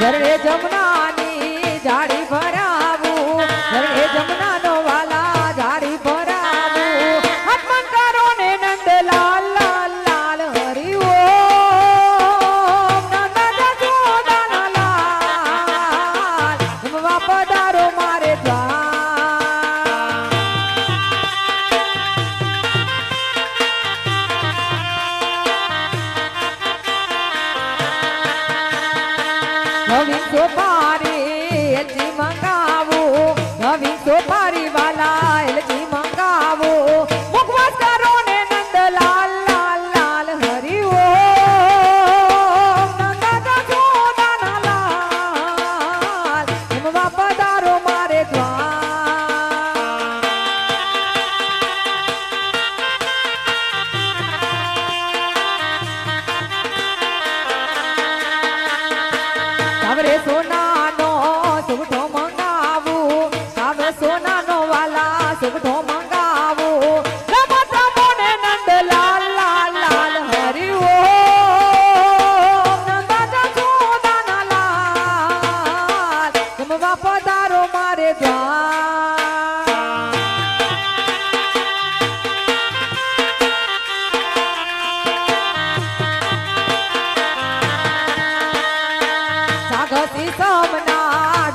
ધરણે જમનાની જાળી ભરાવું. ધરણે જમના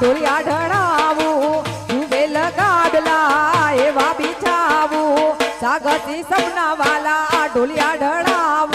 દોરિયા ઢળાવું બેલ ગાદલા એવા બિછાવું સાગતી સપના વાલા ઢોલિયા ઢળાવું.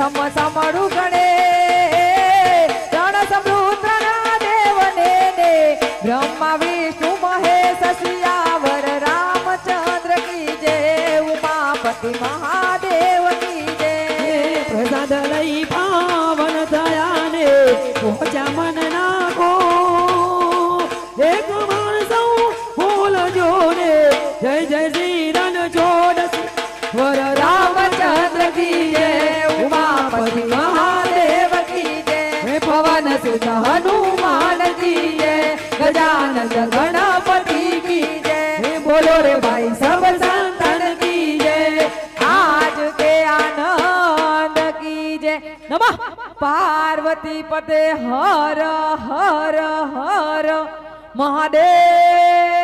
પ્રથમ સમડું ગણે. રણ સમૃદ્રના દેવને ને બ્રહ્મા, વિષ્ણુ, મહેશ, શિયાવર, રામચંદ્ર કી જય, ઉમાપતિ, મહાદેવ કી જય. પ્રસાદ લઈ પાવન થયા ને પહોંચ્યા મનના નિત્ય નમ. પાર્વતી પદે હર હર હર. મહાદેવ.